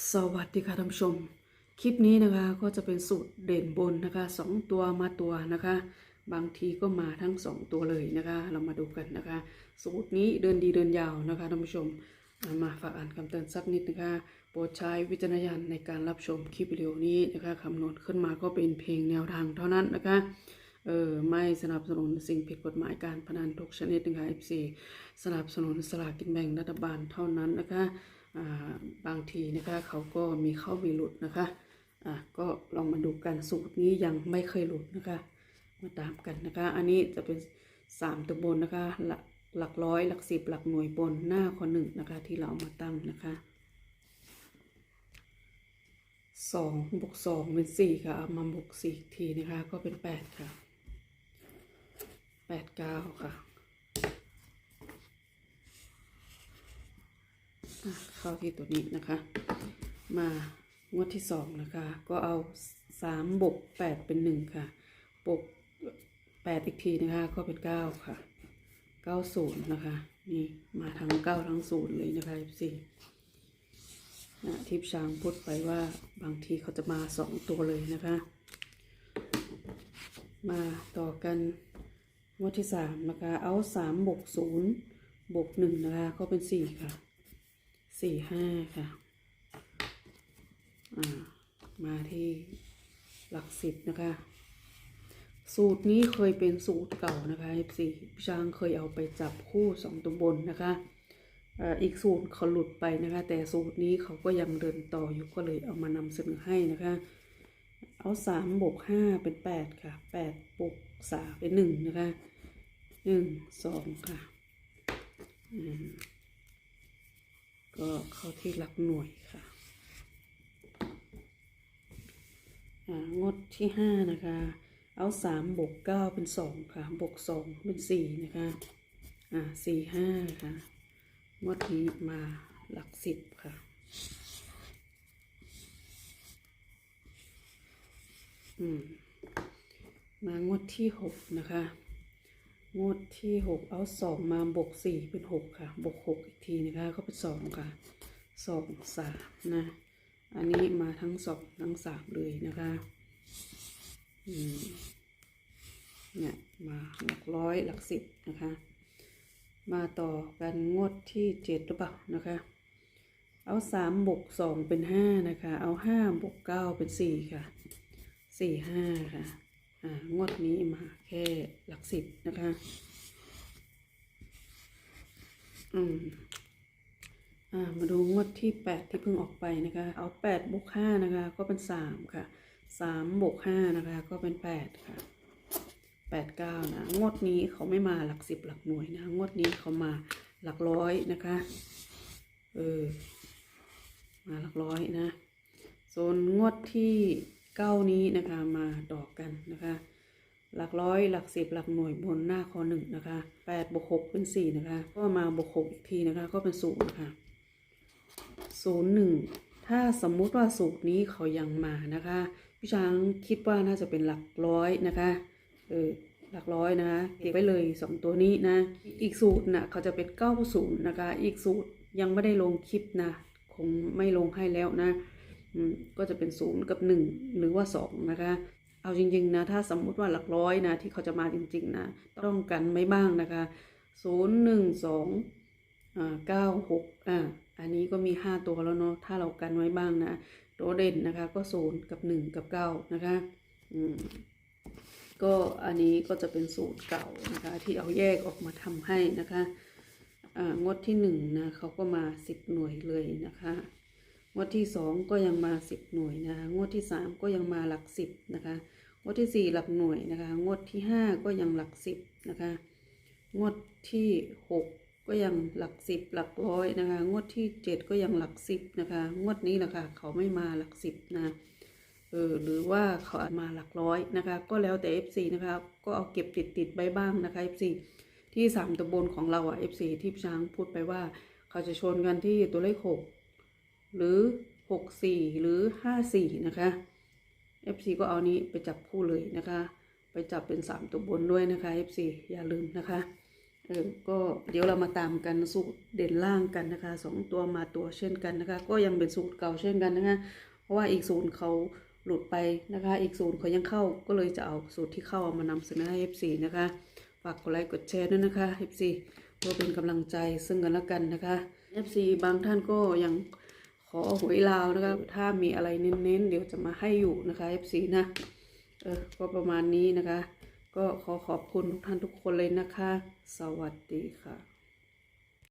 สวัสดีค่ะท่านผู้ชม คลิปนี้นะคะก็จะเป็นสูตรเด่นบนนะคะสองตัวมาตัวนะคะ บางทีก็มาทั้งสองตัวเลยนะคะ เรามาดูกันนะคะ สูตรนี้เดินดีเดินยาวนะคะท่านผู้ชมมาฝากอ่านคำเตือนสักนิดนะคะ โปรดใช้วิจารณญาณในการรับชมคลิปวิดีโอนี้นะคะคำนวณขึ้นมาก็เป็นเพลงแนวทางเท่านั้นนะคะเออไม่สนับสนุนสิ่งผิดกฎหมายการพนันทุกชนิดนะคะ FC สนับสนุนสลากกินแบ่งรัฐบาลเท่านั้นนะคะ บางทีนะคะเขาก็มีเข้ามีหลุดนะคะอะก็ลองมาดูกันสูตรนี้ยังไม่เคยหลุดนะคะ มาตามกันนะคะ อันนี้จะเป็นสามตัวบนนะคะ หลักหลักร้อยหลักสิบหลักหน่วยบนหน้าข้อหนึ่งนะคะ ที่เราเอามาตั้งนะคะสองบวกสองเป็นสี่ค่ะเอามาบวกสี่ทีนะคะ ก็เป็นแปดค่ะแปดเก้าค่ะ อะ เข้าที่ตัวนี้นะคะ มางวดที่สองนะคะ ก็เอาสามบวกแปดเป็นหนึ่งค่ะบวกแปดอีกทีนะคะ ก็เป็นเก้าค่ะเก้าศูนย์นะคะ นี่มาทั้งเก้าทั้งศูนย์เลยนะคะสี่นะทิพย์ช้างพูดไปว่าบางทีเขาจะมาสองตัวเลยนะคะ มาต่อกันงวดที่สามนะคะ เอาสามบวกศูนย์บวกหนึ่งนะคะ ก็เป็นสี่ค่ะ สี่ห้าค่ะ อ่า มาที่หลักสิบนะคะ สูตรนี้เคยเป็นสูตรเก่านะคะ F4 พี่ช้างเคยเอาไปจับคู่สองตัวบนนะคะอีกสูตรเขาหลุดไปนะคะ แต่สูตรนี้เขาก็ยังเดินต่ออยู่ก็เลยเอามานำเสนอให้นะคะ เอาสามบวกห้าเป็นแปดค่ะแปดบวกสามเป็นหนึ่งนะคะหนึ่งสองค่ะ ก็เข้าที่หลักหน่วยค่ะงดที่ห้านะคะ เอาสามบวกเก้าเป็นสองค่ะ บวกสองเป็นสี่นะคะ อ่าสี่ห้าค่ะงดนี้มาหลักสิบค่ะอืมมางวดที่หกนะคะ งวดที่หกเอาสองมาบวกสี่เป็นหกค่ะ บวกหกอีกทีนะคะ ก็เป็นสองค่ะสองสามนะ อันนี้มาทั้งสองทั้งสามเลยนะคะเนี่ยมาหลักร้อยหลักสิบนะคะ มาต่อกันงวดที่เจ็ดหรือเปล่านะคะ เอาสามบวกสองเป็นห้านะคะ เอาห้าบวกเก้าเป็นสี่ค่ะสี่ห้าค่ะ งวดนี้มาแค่หลักสิบนะคะ อืมอ่ามาดูงวดที่แปดที่เพิ่งออกไปนะคะ เอาแปดบวกห้านะคะ ก็เป็นสามค่ะสามบวกห้านะคะ ก็เป็นแปดค่ะแปดเก้านะงวดนี้เขาไม่มาหลักสิบหลักหน่วยนะงวดนี้เขามาหลักร้อยนะคะ เออมาหลักร้อยนะส่วนงวดที่ เก้านี้นะคะมาดอกกันนะคะ หลักร้อยหลักสิบหลักหน่วยบนหน้าคอหนึ่งนะคะแปดบวกหกเป็นสี่นะคะ ก็มาบวกหกอีกทีนะคะ ก็เป็นศูนย์นะคะศูนย์หนึ่งถ้าสมมุติว่าสูตรนี้เขายังมานะคะพี่ช้างคิดว่าน่าจะเป็นหลักร้อยนะคะเออหลักร้อยนะคะเก็บไว้เลยสองตัวนี้นะ อีกสูตรนะเขาจะเป็นเก้าศูนย์นะคะ อีกสูตรยังไม่ได้ลงคลิปนะ คงไม่ลงให้แล้วนะ ก็จะเป็นศูนย์กับหนึ่งหรือว่าสองนะคะ เอาจริงๆนะถ้าสมมุติว่าหลักร้อยนะที่เขาจะมาจริงๆนะต้องกันไม่บ้างนะคะศูนย์หนึ่งสองอ่าเก้าหกอ่าอันนี้ก็มีห้าตัวแล้วเนาะถ้าเรากันไว้บ้างนะตัวเด่นนะคะก็ศูนย์กับหนึ่งกับเก้านะคะอืมก็อันนี้ก็จะเป็นสูตรเก่านะคะ ที่เอาแยกออกมาทำให้นะคะงดที่หนึ่งนะเขาก็มาสิบหน่วยเลยนะคะ งวดที่สองก็ยังมาสิบหน่วยนะคะงวดที่สามก็ยังมาหลักสิบนะคะงวดที่สี่หลักหน่วยนะคะงวดที่ห้าก็ยังหลักสิบนะคะงวดที่หกก็ยังหลักสิบหลักร้อยนะคะ งวดที่เจ็ดก็ยังหลักสิบนะคะ งวดนี้แหละค่ะเขาไม่มาหลักสิบนะเออหรือว่าเขามาหลักร้อยนะคะ ก็แล้วแต่ FC นะคะก็เอาเก็บติดติดๆไว้บ้างนะคะ FC ที่สามตำบลของเราอะ FC ที่พี่ช้างพูดไปว่า เขาจะชนกันที่ตัวเลขหก หรือหกสี่หรือห้าสี่นะคะ FC ก็เอานี้ไปจับคู่เลยนะคะ ไปจับเป็นสามตัวบนด้วยนะคะ FC อย่าลืมนะคะเออก็เดี๋ยวเรามาตามกันสูตรเด่นล่างกันนะคะสองตัวมาตัวเช่นกันนะคะ ก็ยังเป็นสูตรเก่าเช่นกันนะคะ เพราะว่าอีกสูตรเขาหลุดไปนะคะ อีกสูตรเขายังเข้าก็เลยจะเอาสูตรที่เข้ามานำเสนอให้ FC นะคะฝากกดไลค์กดแชร์ด้วยนะคะ FC เพื่อเป็นกำลังใจซึ่งกันและกันนะคะ FC บางท่านก็ยัง ขอหวยลาวนะคะถ้ามีอะไรเน้นๆ เดี๋ยวจะมาให้อยู่นะคะ FC นะ เออ ก็ประมาณนี้นะคะ ก็ขอขอบคุณทุกท่านทุกคนเลยนะคะ สวัสดีค่ะ